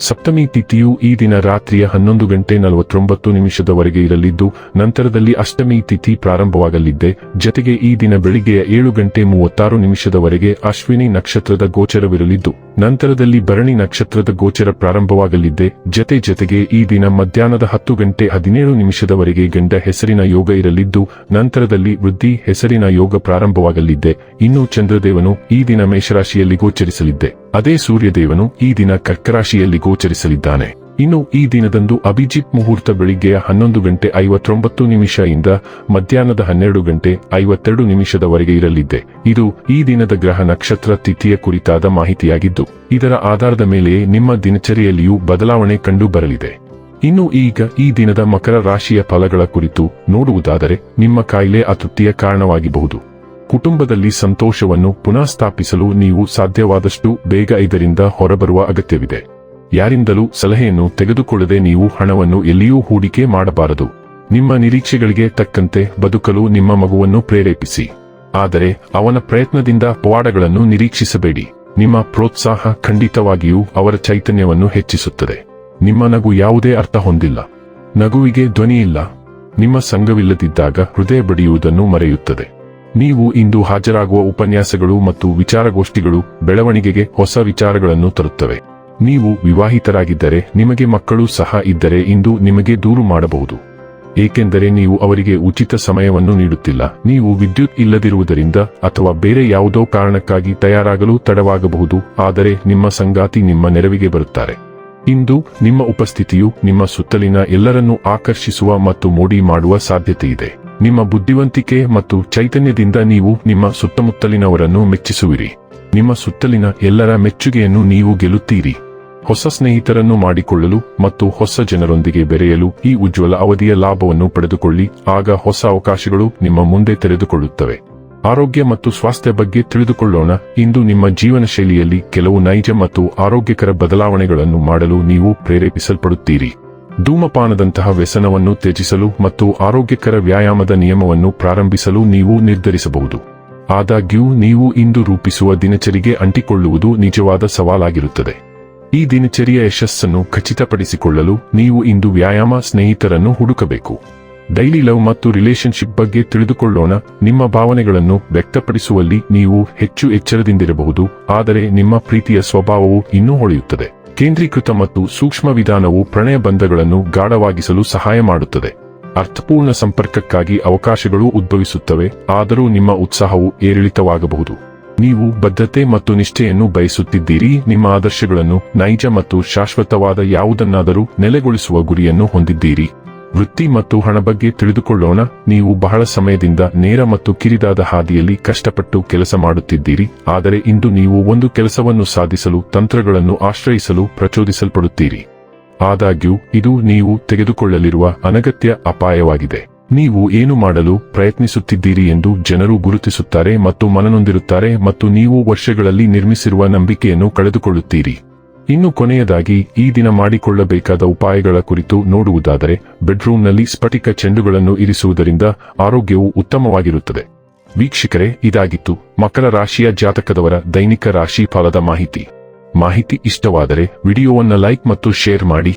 ಸಪ್ತಮಿ ತಿಥಿಯು ಈ ದಿನ ರಾತ್ರಿಯ ಹನ್ನೊಂದು ಗಂಟೆ ನಲವತ್ತೊಂಬತ್ತು ನಿಮಿಷದವರೆಗೆ ಇರಲಿದ್ದು, ನಂತರದಲ್ಲಿ ಅಷ್ಟಮಿ ತಿಥಿ ಪ್ರಾರಂಭವಾಗಲಿದ್ದೆ. ಜತೆಗೆ ಈ ದಿನ ಬೆಳಿಗ್ಗೆಯ ಏಳು ಗಂಟೆ ಮೂವತ್ತಾರು ನಿಮಿಷದವರೆಗೆ ಅಶ್ವಿನಿ ನಕ್ಷತ್ರದ ಗೋಚರವಿರಲಿದ್ದು, ನಂತರದಲ್ಲಿ ಭರಣಿ ನಕ್ಷತ್ರದ ಗೋಚರ ಪ್ರಾರಂಭವಾಗಲಿದ್ದೆ. ಜತೆ ಜತೆಗೆ ಈ ದಿನ ಮಧ್ಯಾಹ್ನದ ಹತ್ತು ಗಂಟೆ ಹದಿನೇಳು ನಿಮಿಷದವರೆಗೆ ಗಂಡ ಹೆಸರಿನ ಯೋಗ ಇರಲಿದ್ದು, ನಂತರದಲ್ಲಿ ವೃದ್ಧಿ ಹೆಸರಿನ ಯೋಗ ಪ್ರಾರಂಭವಾಗಲಿದ್ದೆ. ಇನ್ನು ಚಂದ್ರದೇವನು ಈ ದಿನ ಮೇಷರಾಶಿಯಲ್ಲಿ ಗೋಚರಿಸಲಿದ್ದೆ. ಅದೇ ಸೂರ್ಯದೇವನು ಈ ದಿನ ಕರ್ಕರಾಶಿಯಲ್ಲಿ ಗೋಚರಿಸಲಿದ್ದಾನೆ. ಇನ್ನು ಈ ದಿನದಂದು ಅಭಿಜಿತ್ ಮುಹೂರ್ತ ಬೆಳಿಗ್ಗೆಯ ಹನ್ನೊಂದು ಗಂಟೆ ಐವತ್ತೊಂಬತ್ತು ನಿಮಿಷ ಇಂದ ಮಧ್ಯಾಹ್ನದ ಹನ್ನೆರಡು ಗಂಟೆ ಐವತ್ತೆರಡು ನಿಮಿಷದವರೆಗೆ ಇರಲಿದ್ದೆ. ಇದು ಈ ದಿನದ ಗ್ರಹ ನಕ್ಷತ್ರ ತಿಥಿಯ ಕುರಿತಾದ ಮಾಹಿತಿಯಾಗಿದ್ದು, ಇದರ ಆಧಾರದ ಮೇಲೆಯೇ ನಿಮ್ಮ ದಿನಚರಿಯಲ್ಲಿಯೂ ಬದಲಾವಣೆ ಕಂಡು ಬರಲಿದೆ ಇನ್ನು ಈಗ ಈ ದಿನದ ಮಕರ ರಾಶಿಯ ಫಲಗಳ ಕುರಿತು ನೋಡುವುದಾದರೆ, ನಿಮ್ಮ ಕಾಯಿಲೆ ಅತೃಪ್ತಿಯ ಕಾರಣವಾಗಿಬಹುದು. ಕುಟುಂಬದಲ್ಲಿ ಸಂತೋಷವನ್ನು ಪುನಃ ಸ್ಥಾಪಿಸಲು ನೀವು ಸಾಧ್ಯವಾದಷ್ಟು ಬೇಗ ಇದರಿಂದ ಹೊರಬರುವ ಅಗತ್ಯವಿದೆ. ಯಾರಿಂದಲೂ ಸಲಹೆಯನ್ನು ತೆಗೆದುಕೊಳ್ಳದೆ ನೀವು ಹಣವನ್ನು ಎಲ್ಲಿಯೂ ಹೂಡಿಕೆ ಮಾಡಬಾರದು. ನಿಮ್ಮ ನಿರೀಕ್ಷೆಗಳಿಗೆ ತಕ್ಕಂತೆ ಬದುಕಲು ನಿಮ್ಮ ಮಗುವನ್ನು ಪ್ರೇರೇಪಿಸಿ. ಆದರೆ ಅವನ ಪ್ರಯತ್ನದಿಂದ ಪವಾಡಗಳನ್ನು ನಿರೀಕ್ಷಿಸಬೇಡಿ. ನಿಮ್ಮ ಪ್ರೋತ್ಸಾಹ ಖಂಡಿತವಾಗಿಯೂ ಅವರ ಚೈತನ್ಯವನ್ನು ಹೆಚ್ಚಿಸುತ್ತದೆ. ನಿಮ್ಮ ನಗು ಯಾವುದೇ ಅರ್ಥ ಹೊಂದಿಲ್ಲ. ನಗುವಿಗೆ ಧ್ವನಿಯಿಲ್ಲ ನಿಮ್ಮ ಸಂಘವಿಲ್ಲದಿದ್ದಾಗ ಹೃದಯ ಬಡಿಯುವುದನ್ನು ಮರೆಯುತ್ತದೆ. ನೀವು ಇಂದು ಹಾಜರಾಗುವ ಉಪನ್ಯಾಸಗಳು ಮತ್ತು ವಿಚಾರಗೋಷ್ಠಿಗಳು ಬೆಳವಣಿಗೆಗೆ ಹೊಸ ವಿಚಾರಗಳನ್ನು ತರುತ್ತವೆ. ನೀವು ವಿವಾಹಿತರಾಗಿದ್ದರೆ ನಿಮಗೆ ಮಕ್ಕಳು ಸಹ ಇದ್ದರೆ ಇಂದು ನಿಮಗೆ ದೂರು ಮಾಡಬಹುದು. ಏಕೆಂದರೆ ನೀವು ಅವರಿಗೆ ಉಚಿತ ಸಮಯವನ್ನು ನೀಡುತ್ತಿಲ್ಲ. ನೀವು ವಿದ್ಯುತ್ ಇಲ್ಲದಿರುವುದರಿಂದ ಅಥವಾ ಬೇರೆ ಯಾವುದೋ ಕಾರಣಕ್ಕಾಗಿ ತಯಾರಾಗಲು ತಡವಾಗಬಹುದು, ಆದರೆ ನಿಮ್ಮ ಸಂಗಾತಿ ನಿಮ್ಮ ನೆರವಿಗೆ ಬರುತ್ತಾರೆ. ಇಂದು ನಿಮ್ಮ ಉಪಸ್ಥಿತಿಯು ನಿಮ್ಮ ಸುತ್ತಲಿನ ಎಲ್ಲರನ್ನೂ ಆಕರ್ಷಿಸುವ ಮತ್ತು ಮೋಡಿ ಮಾಡುವ ಸಾಧ್ಯತೆಯಿದೆ. ನಿಮ್ಮ ಬುದ್ಧಿವಂತಿಕೆ ಮತ್ತು ಚೈತನ್ಯದಿಂದ ನೀವು ನಿಮ್ಮ ಸುತ್ತಮುತ್ತಲಿನವರನ್ನು ಮೆಚ್ಚಿಸುವಿರಿ. ನಿಮ್ಮ ಸುತ್ತಲಿನ ಎಲ್ಲರ ಮೆಚ್ಚುಗೆಯನ್ನು ನೀವು ಗೆಲ್ಲುತ್ತೀರಿ. ಹೊಸ ಸ್ನೇಹಿತರನ್ನು ಮಾಡಿಕೊಳ್ಳಲು ಮತ್ತು ಹೊಸ ಜನರೊಂದಿಗೆ ಬೆರೆಯಲು ಈ ಉಜ್ವಲ ಅವಧಿಯ ಲಾಭವನ್ನು ಪಡೆದುಕೊಳ್ಳಿ, ಆಗ ಹೊಸ ಅವಕಾಶಗಳು ನಿಮ್ಮ ಮುಂದೆ ತೆರೆದುಕೊಳ್ಳುತ್ತವೆ. ಆರೋಗ್ಯ ಮತ್ತು ಸ್ವಾಸ್ಥ್ಯ ಬಗ್ಗೆ ತಿಳಿದುಕೊಳ್ಳೋಣ, ಇಂದು ನಿಮ್ಮ ಜೀವನ ಶೈಲಿಯಲ್ಲಿ ಕೆಲವು ನೈಜ ಮತ್ತು ಆರೋಗ್ಯಕರ ಬದಲಾವಣೆಗಳನ್ನು ಮಾಡಲು ನೀವು ಪ್ರೇರೇಪಿಸಲ್ಪಡುತ್ತೀರಿ. ಧೂಮಪಾನದಂತಹ ವ್ಯಸನವನ್ನು ತ್ಯಜಿಸಲು ಮತ್ತು ಆರೋಗ್ಯಕರ ವ್ಯಾಯಾಮದ ನಿಯಮವನ್ನು ಪ್ರಾರಂಭಿಸಲು ನೀವು ನಿರ್ಧರಿಸಬಹುದು. ಆದಾಗ್ಯೂ, ನೀವು ಇಂದು ರೂಪಿಸುವ ದಿನಚರಿಗೆ ಅಂಟಿಕೊಳ್ಳುವುದು ನಿಜವಾದ ಸವಾಲಾಗಿರುತ್ತದೆ. ಈ ದಿನಚರಿಯ ಯಶಸ್ಸನ್ನು ಖಚಿತಪಡಿಸಿಕೊಳ್ಳಲು ನೀವು ಇಂದು ವ್ಯಾಯಾಮ ಸ್ನೇಹಿತರನ್ನು ಹುಡುಕಬೇಕು. ಡೈಲಿ ಲವ್ ಮತ್ತು ರಿಲೇಶನ್ಶಿಪ್ ಬಗ್ಗೆ ತಿಳಿದುಕೊಳ್ಳೋಣ. ನಿಮ್ಮ ಭಾವನೆಗಳನ್ನು ವ್ಯಕ್ತಪಡಿಸುವಲ್ಲಿ ನೀವು ಹೆಚ್ಚು ಎಚ್ಚರದಿಂದಿರಬಹುದು. ಆದರೆ ನಿಮ್ಮ ಪ್ರೀತಿಯ ಸ್ವಭಾವವು ಇನ್ನೂ ಹೊಳೆಯುತ್ತದೆ. ಕೇಂದ್ರೀಕೃತ ಮತ್ತು ಸೂಕ್ಷ್ಮ ವಿಧಾನವು ಪ್ರಣಯ ಬಂಧಗಳನ್ನು ಗಾಢವಾಗಿಸಲು ಸಹಾಯ ಮಾಡುತ್ತದೆ. ಅರ್ಥಪೂರ್ಣ ಸಂಪರ್ಕಕ್ಕಾಗಿ ಅವಕಾಶಗಳು ಉದ್ಭವಿಸುತ್ತವೆ. ಆದರೂ ನಿಮ್ಮ ಉತ್ಸಾಹವು ಏರಿಳಿತವಾಗಬಹುದು. ನೀವು ಬದ್ಧತೆ ಮತ್ತು ನಿಷ್ಠೆಯನ್ನು ಬಯಸುತ್ತಿದ್ದೀರಿ. ನಿಮ್ಮ ಆದರ್ಶಗಳನ್ನು ನೈಜ ಮತ್ತು ಶಾಶ್ವತವಾದ ಯಾವುದನ್ನಾದರೂ ನೆಲೆಗೊಳಿಸುವ ಗುರಿಯನ್ನು ಹೊಂದಿದ್ದೀರಿ. ವೃತ್ತಿ ಮತ್ತು ಹಣ ಬಗ್ಗೆ ತಿಳಿದುಕೊಳ್ಳೋಣ. ನೀವು ಬಹಳ ಸಮಯದಿಂದ ನೇರ ಮತ್ತು ಕಿರಿದಾದ ಹಾದಿಯಲ್ಲಿ ಕಷ್ಟಪಟ್ಟು ಕೆಲಸ ಮಾಡುತ್ತಿದ್ದೀರಿ. ಆದರೆ ಇಂದು ನೀವು ಒಂದು ಕೆಲಸವನ್ನು ಸಾಧಿಸಲು, ತಂತ್ರಗಳನ್ನು ಆಶ್ರಯಿಸಲು ಪ್ರಚೋದಿಸಲ್ಪಡುತ್ತೀರಿ. ಆದಾಗ್ಯೂ, ಇದು ನೀವು ತೆಗೆದುಕೊಳ್ಳಲಿರುವ ಅನಗತ್ಯ ಅಪಾಯವಾಗಿದೆ. ನೀವು ಏನು ಮಾಡಲು ಪ್ರಯತ್ನಿಸುತ್ತಿದ್ದೀರಿ ಎಂದು ಜನರು ಗುರುತಿಸುತ್ತಾರೆ ಮತ್ತು ಮನನೊಂದಿರುತ್ತಾರೆ ಮತ್ತು ನೀವು ವರ್ಷಗಳಲ್ಲಿ ನಿರ್ಮಿಸಿರುವ ನಂಬಿಕೆಯನ್ನು ಕಳೆದುಕೊಳ್ಳುತ್ತೀರಿ. ಇನ್ನು ಕೊನೆಯದಾಗಿ, ಈ ದಿನ ಮಾಡಿಕೊಳ್ಳಬೇಕಾದ ಉಪಾಯಗಳ ಕುರಿತು ನೋಡುವುದಾದರೆ, ಬೆಡ್ರೂಮ್ನಲ್ಲಿ ಸ್ಫಟಿಕ ಚೆಂಡುಗಳನ್ನು ಇರಿಸುವುದರಿಂದ ಆರೋಗ್ಯವು ಉತ್ತಮವಾಗಿರುತ್ತದೆ. ವೀಕ್ಷಕರೇ, ಇದಾಗಿತ್ತು ಮಕರ ರಾಶಿಯ ಜಾತಕದವರ ದೈನಿಕ ರಾಶಿ ಫಲದ ಮಾಹಿತಿ. ಮಾಹಿತಿ ಇಷ್ಟವಾದರೆ, ವಿಡಿಯೋವನ್ನು ಲೈಕ್ ಮತ್ತು ಶೇರ್ ಮಾಡಿ.